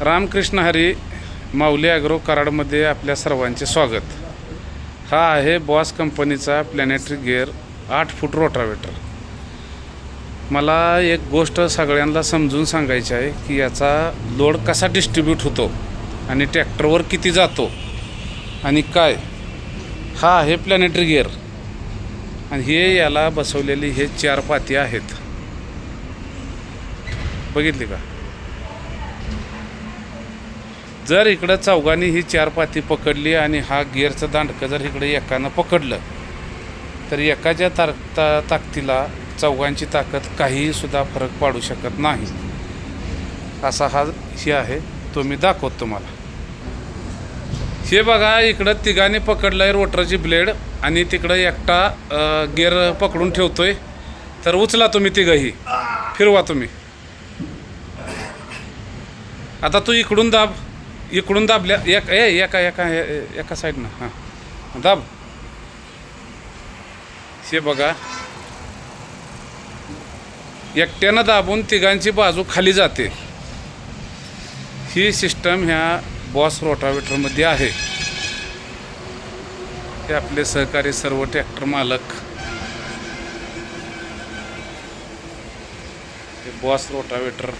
Ramakrishna Hari Mauli Agro कराडमध्ये आपल्या सर्वांचे स्वागत. हा आहे बॉस कंपनीचा प्लॅनेटरी गिअर आठ फूट रोटावेटर. मला एक गोष्ट सगळ्यांना समजून सांगायची आहे की याचा लोड कसा डिस्ट्रीब्यूट होतो आणि ट्रॅक्टरवर किती जातो आणि काय? हा आहे प्लॅनेटरी गिअर आणि हे याला बसवलेली हे चार पाती आहेत. बघितली का? जर इकडं चौघांनी ही चार पाती पकडली आणि हा गिअरचं दांडकं जर इकडे एकानं पकडलं तर एकाच्या तार ता ताकदीला चौघांची ताकद काहीसुद्धा फरक पाडू शकत नाही. असा हा हे आहे तो मी दाखवतो तुम्हाला. हे बघा इकडं तिघांनी पकडलं आहे रोटरची ब्लेड आणि तिकडं एकटा गिअर पकडून ठेवतोय. तर उचला तुम्ही तिघंही. फिरवा तुम्ही. आता तू इकडून दाब. इकडून दाबल्या एक ए एका एका एका साईडनं हां. दाब. हे बघा. एकट्यानं दाबून तिघांची बाजू खाली जाते. ही सिस्टम ह्या बॉस रोटावेटरमध्ये आहे. हे आपले सहकारी सर्व ट्रॅक्टर मालक. Boss rotavator